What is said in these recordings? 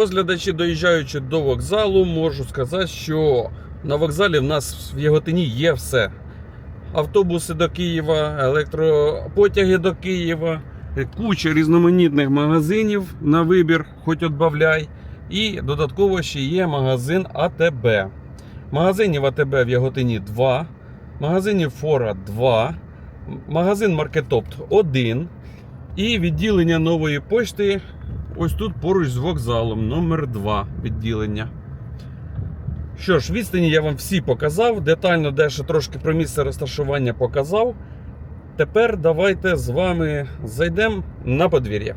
Ось глядачі, доїжджаючи до вокзалу, можу сказати, що на вокзалі в нас в Яготині є все. Автобуси до Києва, електропотяги до Києва, куча різноманітних магазинів на вибір, хоч отбавляй. І додатково ще є магазин АТБ. Магазинів АТБ в Яготині 2, магазинів Фора 2, магазин Маркетопт 1 і відділення нової пошти ось тут поруч з вокзалом, номер 2 відділення. Що ж, відстані я вам всі показав, детально дещо трошки про місце розташування показав. Тепер давайте з вами зайдемо на подвір'я.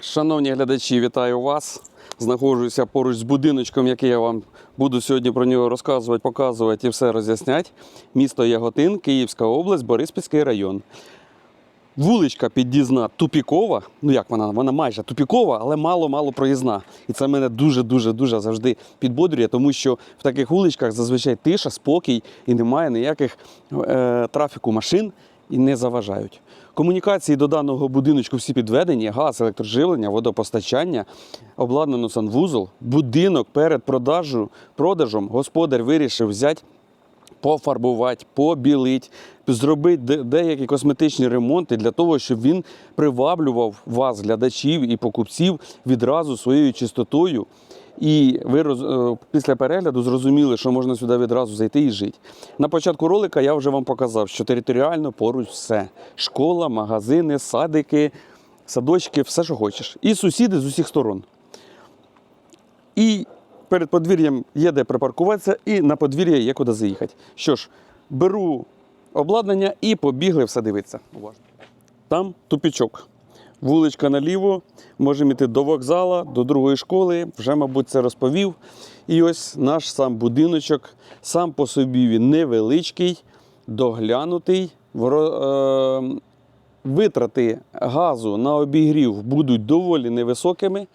Шановні глядачі, вітаю вас. Знаходжуся поруч з будиночком, який я вам буду сьогодні про нього розказувати, показувати і все роз'ясняти. Місто Яготин, Київська область, Бориспільський район. Вуличка під'їзна тупікова. Ну як вона? Вона майже тупікова, але мало-мало проїзна. І це мене дуже-дуже дуже завжди підбодрює, тому що в таких вуличках зазвичай тиша, спокій і немає ніяких е, трафіку машин і не заважають. Комунікації до даного будиночку всі підведені: газ, електроживлення, водопостачання, обладнано санвузол, будинок перед продажу, продажем господар вирішив взяти пофарбувати, побілити, зробити деякі косметичні ремонти для того, щоб він приваблював вас, глядачів і покупців, відразу своєю чистотою. І ви е, після перегляду зрозуміли, що можна сюди відразу зайти і жити. На початку ролика я вже вам показав, що територіально поруч все: школа, магазини, садики, садочки, все, що хочеш. І сусіди з усіх сторон. І перед подвір'ям є де припаркуватися, і на подвір'я є куди заїхати. Що ж, беру обладнання і побігли все дивитися. Уважно. Там тупічок. Вуличка наліво, можемо йти до вокзала, до другої школи, вже, мабуть, це розповів. І ось наш сам будиночок, сам по собі він невеличкий, доглянутий. Е, Витрати газу на обігрів будуть доволі невисокими.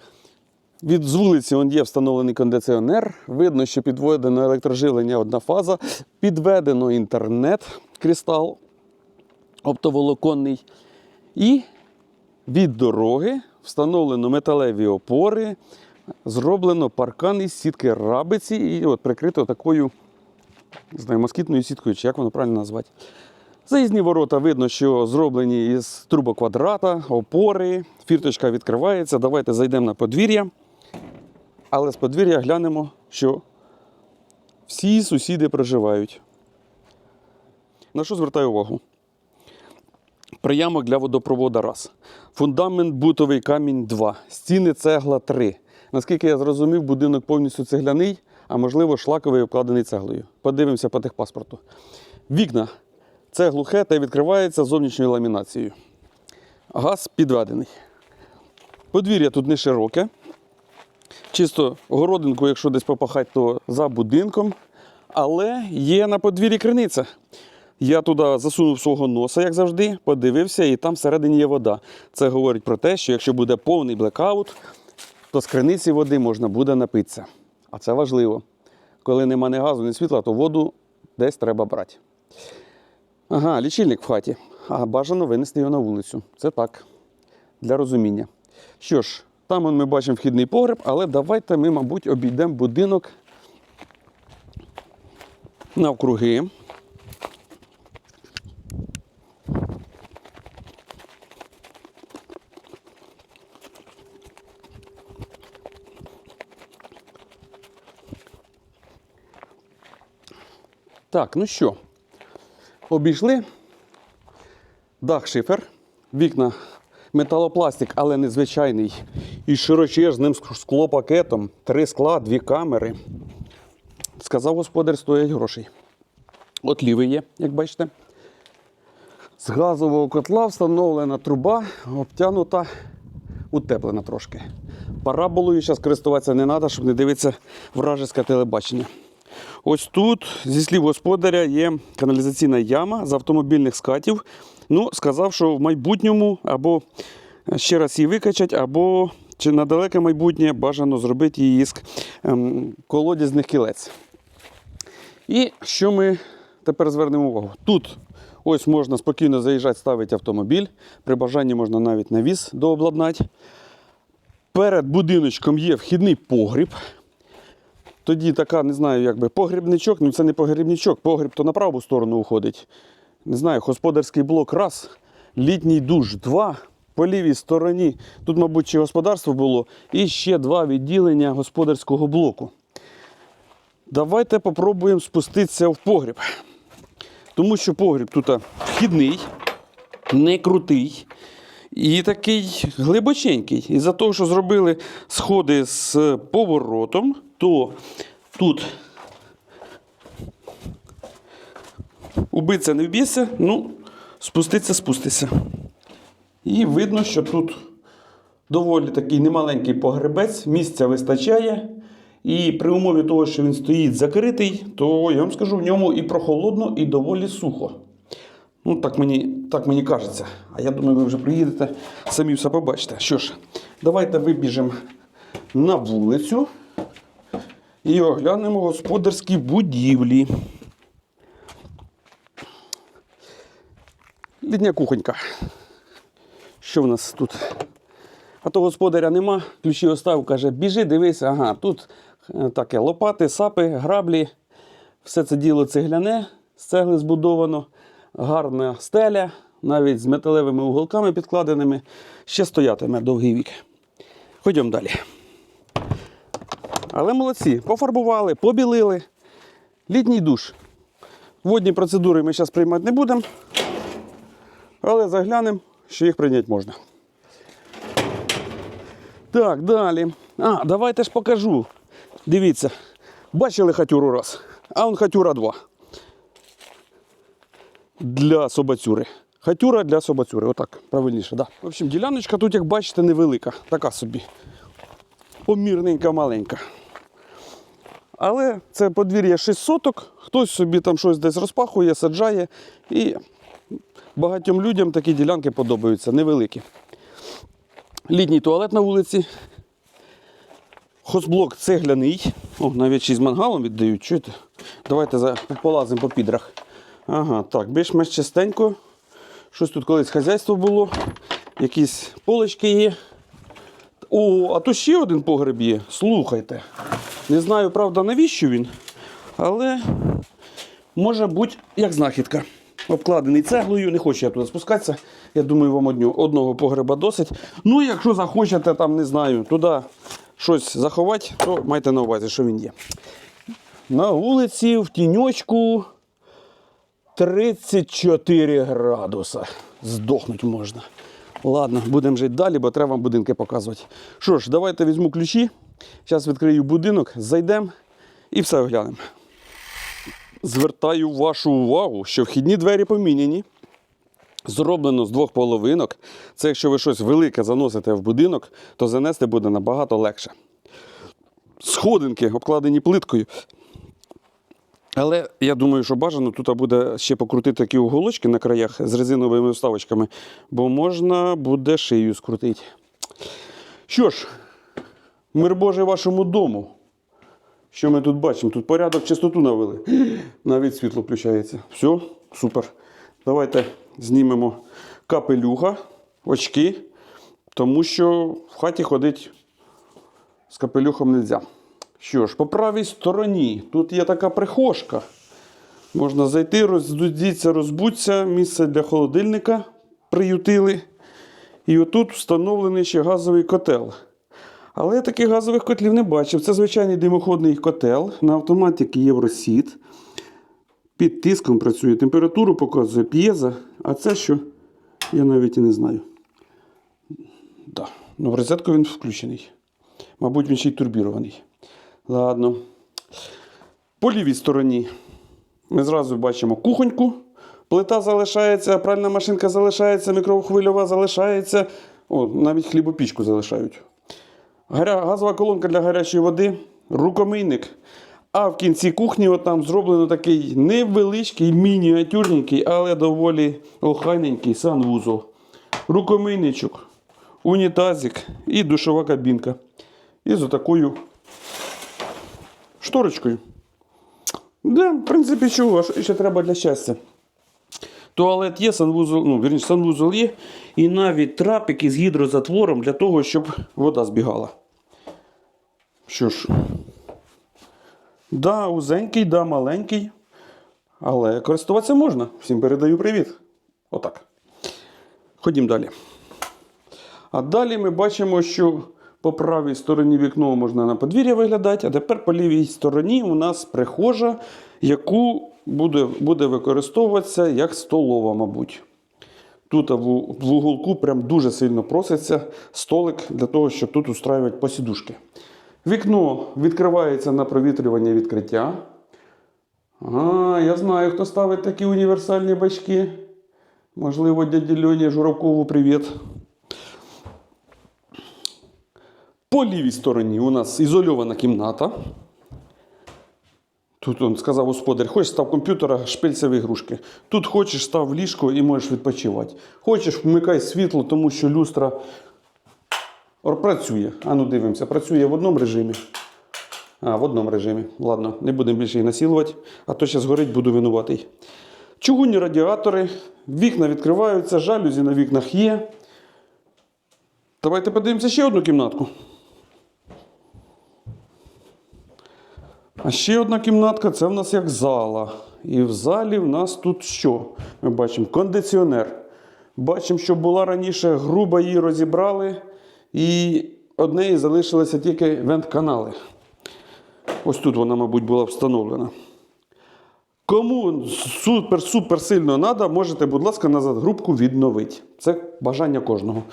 Від з вулиці он є встановлений кондиціонер. Видно, що підведено електроживлення одна фаза, підведено інтернет, кристал оптоволоконний. І від дороги встановлено металеві опори, зроблено паркан із сітки рабиці і от прикрито такою знаю, москітною сіткою, чи як воно правильно назвати. Заїзні ворота видно, що зроблені із трубоквадрата, опори, фірточка відкривається. Давайте зайдемо на подвір'я. Але з подвір'я глянемо, що всі сусіди проживають. На що звертаю увагу? Приямок для водопроводу раз. Фундамент бутовий камінь 2. Стіни цегла 3. Наскільки я зрозумів, будинок повністю цегляний, а можливо шлаковий обкладений цеглою. Подивимося по техпаспорту. Вікна. Це глухе та відкривається зовнішньою ламінацією. Газ підведений. Подвір'я тут не широке. Чисто городинку, якщо десь попахати, то за будинком. Але є на подвір'ї криниця. Я туди засунув свого носа, як завжди, подивився, і там всередині є вода. Це говорить про те, що якщо буде повний блекаут, то з криниці води можна буде напитися. А це важливо. Коли нема ні газу, ні світла, то воду десь треба брати. Ага, лічильник в хаті. А бажано винести його на вулицю. Це так, для розуміння. Що ж, там ми бачимо вхідний погреб, але давайте ми, мабуть, обійдемо будинок навкруги. Так, ну що, обійшли. Дах шифер, вікна металопластик, але незвичайний. Із широчезним склопакетом, три скла, дві камери. Сказав господар, стоять грошей. От лівий є, як бачите. З газового котла встановлена труба, обтянута, утеплена трошки. Параболою зараз користуватися не треба, щоб не дивитися вражеське телебачення. Ось тут, зі слів господаря, є каналізаційна яма з автомобільних скатів. Ну, сказав, що в майбутньому або ще раз її викачать, або чи на далеке майбутнє бажано зробити її з ем, колодязних кілець. І що ми тепер звернемо увагу? Тут Ось можна спокійно заїжджати, ставити автомобіль. При бажанні можна навіть навіс дообладнати. Перед будиночком є вхідний погріб. Тоді така, не знаю, якби погрібничок, ну це не погрібничок, погріб то на праву сторону уходить. Не знаю, господарський блок раз, літній душ два. По лівій стороні, тут, мабуть, чи господарство було, і ще два відділення господарського блоку. Давайте попробуємо спуститися в погріб. Тому що погріб тут вхідний, не крутий і такий глибоченький. Із-за того, що зробили сходи з поворотом, то тут убитися не вб'ється, ну, спуститься, спуститься. І видно, що тут доволі такий немаленький погребець, місця вистачає. І при умові того, що він стоїть закритий, то я вам скажу, в ньому і прохолодно, і доволі сухо. Ну, так мені, так мені кажеться. А я думаю, ви вже приїдете, самі все побачите. Що ж, давайте вибіжемо на вулицю і оглянемо господарські будівлі. Літня кухонька. Що в нас тут? А то господаря нема, ключі оставив, каже, біжи, дивись, ага, тут е, таке лопати, сапи, граблі. Все це діло цегляне, з цегли збудовано, гарна стеля, навіть з металевими уголками підкладеними. Ще стоятиме довгий вік. Ходімо далі. Але молодці, пофарбували, побілили. Літній душ. Водні процедури ми зараз приймати не будемо, але заглянемо, що їх прийняти можна. Так, далі. А, давайте ж покажу. Дивіться. Бачили хатюру раз, а он хатюра 2. Для собацюри. Хатюра для собацюри. Отак, правильніше, да. В общем, діляночка тут, як бачите, невелика. Така собі. Помірненька, маленька. Але це подвір'я 6 соток, хтось собі там щось десь розпахує, саджає. І багатьом людям такі ділянки подобаються, невеликі. Літній туалет на вулиці. Хозблок цегляний. О, навіть ще з мангалом віддають. Чуєте? Давайте полазимо по підрах. Ага, так, більш-менш чистенько. Щось тут колись хазяйство було. Якісь полочки є. О, а то ще один погреб є. Слухайте. Не знаю, правда, навіщо він, але може бути як знахідка. Обкладений цеглою, не хочу я туди спускатися. Я думаю, вам одню, одного погреба досить. Ну, якщо захочете, там, не знаю, туди щось заховати, то майте на увазі, що він є. На вулиці в тіньочку 34 градуса. Здохнути можна. Ладно, будемо жити далі, бо треба вам будинки показувати. Що ж, давайте візьму ключі. Зараз відкрию будинок, зайдемо і все оглянемо. Звертаю вашу увагу, що вхідні двері поміняні. Зроблено з двох половинок. Це якщо ви щось велике заносите в будинок, то занести буде набагато легше. Сходинки обкладені плиткою. Але я думаю, що бажано тут буде ще покрутити такі уголочки на краях з резиновими вставочками, бо можна буде шию скрутити. Що ж, мир Божий вашому дому. Що ми тут бачимо? Тут порядок, чистоту навели. Навіть світло включається. Все, супер. Давайте знімемо капелюха, очки, тому що в хаті ходить з капелюхом не можна. Що ж, по правій стороні тут є така прихожка. Можна зайти, роздудіться, розбуться, місце для холодильника приютили. І отут встановлений ще газовий котел. Але я таких газових котлів не бачив. Це звичайний димоходний котел на автоматики Євросіт. Під тиском працює. Температуру показує п'єза. А це що? Я навіть і не знаю. Да. Ну, в розетку він включений. Мабуть, він ще й турбірований. Ладно. По лівій стороні ми зразу бачимо кухоньку. Плита залишається, пральна машинка залишається, мікрохвильова залишається. О, навіть хлібопічку залишають. Газова колонка для гарячої води, рукомийник. А в кінці кухні от там зроблено такий невеличкий, мініатюрненький, але доволі охайненький санвузол. Рукомийничок, унітазик і душова кабінка. І з отакою шторочкою. Да, в принципі, чого, що ще треба для щастя. Туалет є, санвузол, ну, вірніше, санвузол є, і навіть трапик із гідрозатвором для того, щоб вода збігала. Що ж, да, узенький, да, маленький, але користуватися можна. Всім передаю привіт. Отак. Ходім далі. А далі ми бачимо, що по правій стороні вікно можна на подвір'я виглядати, а тепер по лівій стороні у нас прихожа, яку буде, буде використовуватися як столова, мабуть. Тут в, уголку прям дуже сильно проситься столик для того, щоб тут устраювати посідушки. Вікно відкривається на провітрювання відкриття. А, я знаю, хто ставить такі універсальні бачки. Можливо, дяді Льоні Журавкову привіт. По лівій стороні у нас ізольована кімната. Тут он сказав господар, хочеш став комп'ютера, шпильця в ігрушки. Тут хочеш став ліжко і можеш відпочивати. Хочеш, вмикай світло, тому що люстра працює. А ну дивимося, працює в одному режимі. А, в одному режимі. Ладно, не будемо більше її насилувати, а то зараз горить, буду винуватий. Чугунні радіатори, вікна відкриваються, жалюзі на вікнах є. Давайте подивимося ще одну кімнатку. А ще одна кімнатка це в нас як зала. І в залі в нас тут що? Ми бачимо кондиціонер. Бачимо, що була раніше груба, її розібрали, і однеї залишилися тільки вент-канали. Ось тут вона, мабуть, була встановлена. Кому супер-супер сильно треба, можете, будь ласка, назад грубку відновити. Це бажання кожного.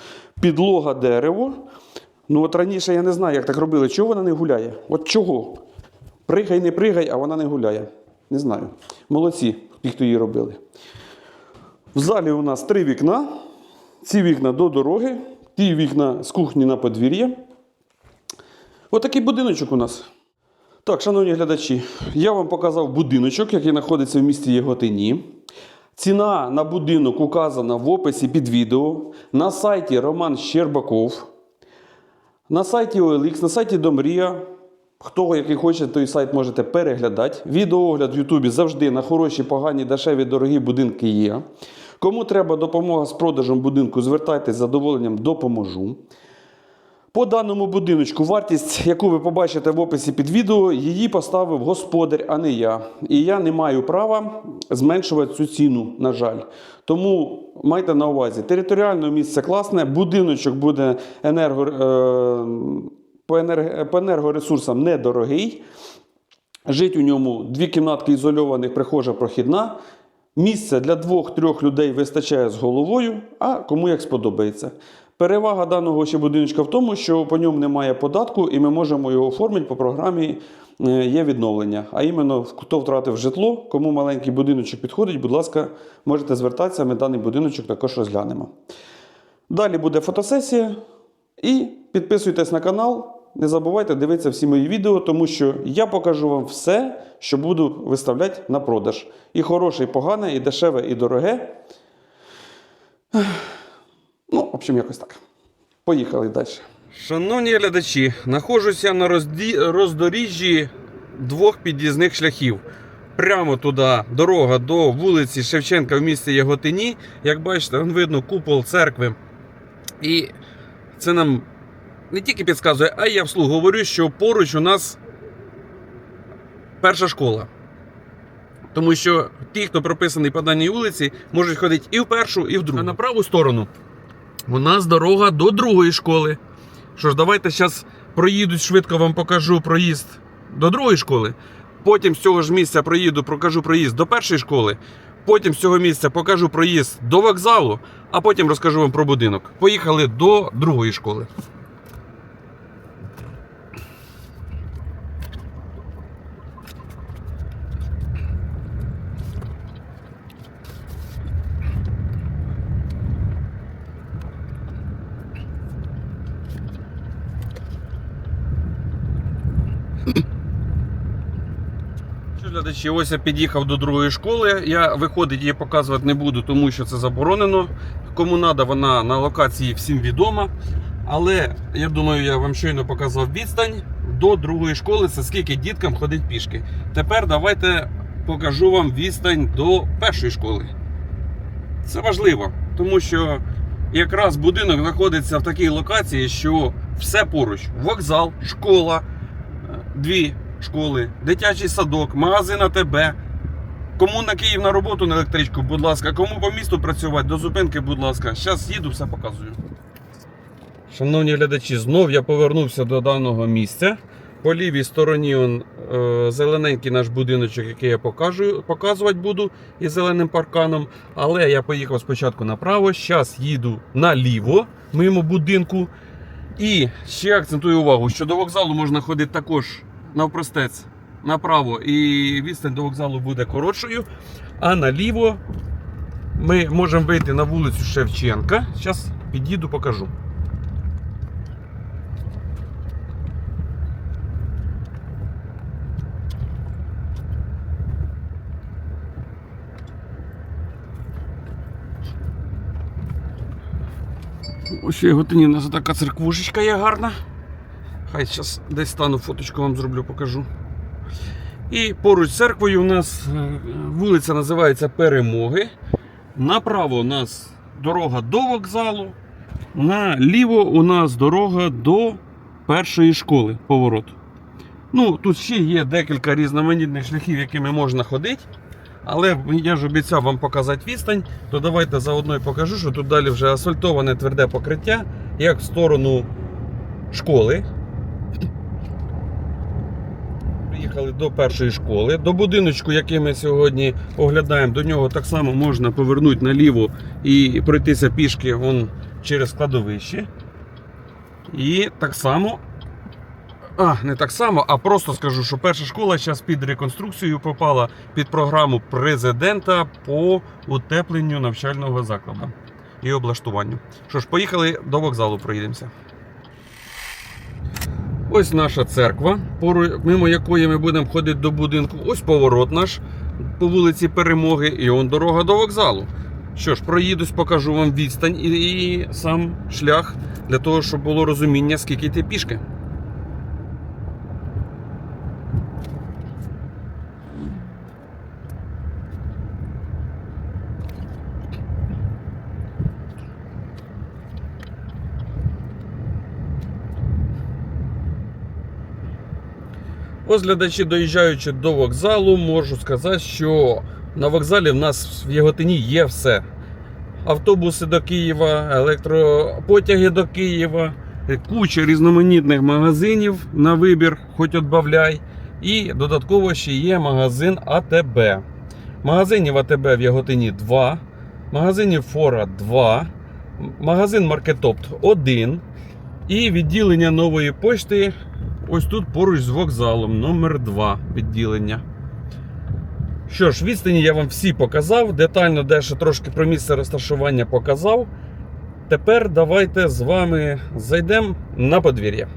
Підлога дерево. Ну от раніше я не знаю, як так робили. Чого вона не гуляє? От чого? Пригай, не пригай, а вона не гуляє. Не знаю. Молодці, ті, хто її робили. В залі у нас три вікна. Ці вікна до дороги, ті вікна з кухні на подвір'я. Отакий будиночок у нас. Так, шановні глядачі, я вам показав будиночок, який знаходиться в місті Єготині. Ціна на будинок указана в описі під відео. На сайті Роман Щербаков. На сайті OLX, на сайті Домрія. Хто який хоче, той сайт можете переглядати. Відеоогляд в Ютубі завжди на хороші, погані, дешеві, дорогі будинки є. Кому треба допомога з продажем будинку, звертайтесь з задоволенням, допоможу. По даному будиночку вартість, яку ви побачите в описі під відео, її поставив господар, а не я. І я не маю права зменшувати цю ціну, на жаль. Тому майте на увазі, територіальне місце класне, будиночок буде енерго, е, по, енерг, по енергоресурсам недорогий. Жить у ньому дві кімнатки ізольованих, прихожа прохідна. Місця для двох-трьох людей вистачає з головою, а кому як сподобається. Перевага даного ще будиночка в тому, що по ньому немає податку, і ми можемо його оформити по програмі е, є відновлення. А іменно, хто втратив житло, кому маленький будиночок підходить, будь ласка, можете звертатися, ми даний будиночок також розглянемо. Далі буде фотосесія. І підписуйтесь на канал. Не забувайте дивитися всі мої відео, тому що я покажу вам все, що буду виставляти на продаж. І хороше, і погане, і дешеве, і дороге. Ну, в общем, якось так. Поїхали далі. Шановні глядачі, знаходжуся на розді... роздоріжжі двох під'їзних шляхів. Прямо туди дорога до вулиці Шевченка в місті Яготині. Як бачите, видно купол церкви. І це нам не тільки підказує, а я вслух говорю, що поруч у нас перша школа. Тому що ті, хто прописаний по даній вулиці, можуть ходити і в першу, і в другу. А на праву сторону у нас дорога до другої школи. Що ж, давайте зараз проїду швидко вам покажу проїзд до другої школи. Потім з цього ж місця проїду, покажу проїзд до першої школи. Потім з цього місця покажу проїзд до вокзалу, а потім розкажу вам про будинок. Поїхали до другої школи. Що, ось я під'їхав до другої школи. Я виходить її показувати не буду, тому що це заборонено. Кому треба, вона на локації всім відома. Але я думаю, я вам щойно показав відстань до другої школи. Це скільки діткам ходить пішки. Тепер давайте покажу вам відстань до першої школи. Це важливо, тому що якраз будинок знаходиться в такій локації, що все поруч: вокзал, школа, дві школи, дитячий садок, магазин АТБ. Кому на Київ на роботу на електричку, будь ласка, кому по місту працювати, до зупинки, будь ласка. Зараз їду, все показую. Шановні глядачі, знов я повернувся до даного місця. По лівій стороні он, е, зелененький наш будиночок, який я покажу, показувати буду із зеленим парканом. Але я поїхав спочатку направо, зараз їду наліво, мимо будинку. І ще акцентую увагу, що до вокзалу можна ходити також навпростець направо, і відстань до вокзалу буде коротшою. А наліво ми можемо вийти на вулицю Шевченка. Зараз під'їду, покажу. Ось ще готині у нас така церквушечка є гарна. Хай зараз десь стану, фоточку вам зроблю, покажу. І поруч з церквою у нас е, вулиця називається Перемоги. Направо у нас дорога до вокзалу. Наліво у нас дорога до першої школи поворот. Ну, тут ще є декілька різноманітних шляхів, якими можна ходити. Але я ж обіцяв вам показати відстань, то давайте заодно і покажу, що тут далі вже асфальтоване тверде покриття, як в сторону школи. Приїхали до першої школи. До будиночку, який ми сьогодні оглядаємо, до нього так само можна повернути наліво і пройтися пішки вон через складовище. І так само. А, не так само, а просто скажу, що перша школа зараз під реконструкцію попала під програму президента по утепленню навчального закладу і облаштуванню. Що ж, поїхали до вокзалу, проїдемося. Ось наша церква, мимо якої ми будемо ходити до будинку. Ось поворот наш по вулиці Перемоги, і он дорога до вокзалу. Що ж, проїдусь, покажу вам відстань і, і сам шлях для того, щоб було розуміння, скільки йти пішки. Ось глядачі, доїжджаючи до вокзалу, можу сказати, що на вокзалі в нас в Яготині є все. Автобуси до Києва, електропотяги до Києва, куча різноманітних магазинів на вибір, хоч отбавляй. І додатково ще є магазин АТБ. Магазинів АТБ в Яготині 2, магазинів Фора 2, магазин Маркетопт 1 і відділення нової пошти ось тут поруч з вокзалом номер 2 відділення. Що ж, відстані я вам всі показав, детально дещо трошки про місце розташування показав. Тепер давайте з вами зайдемо на подвір'я.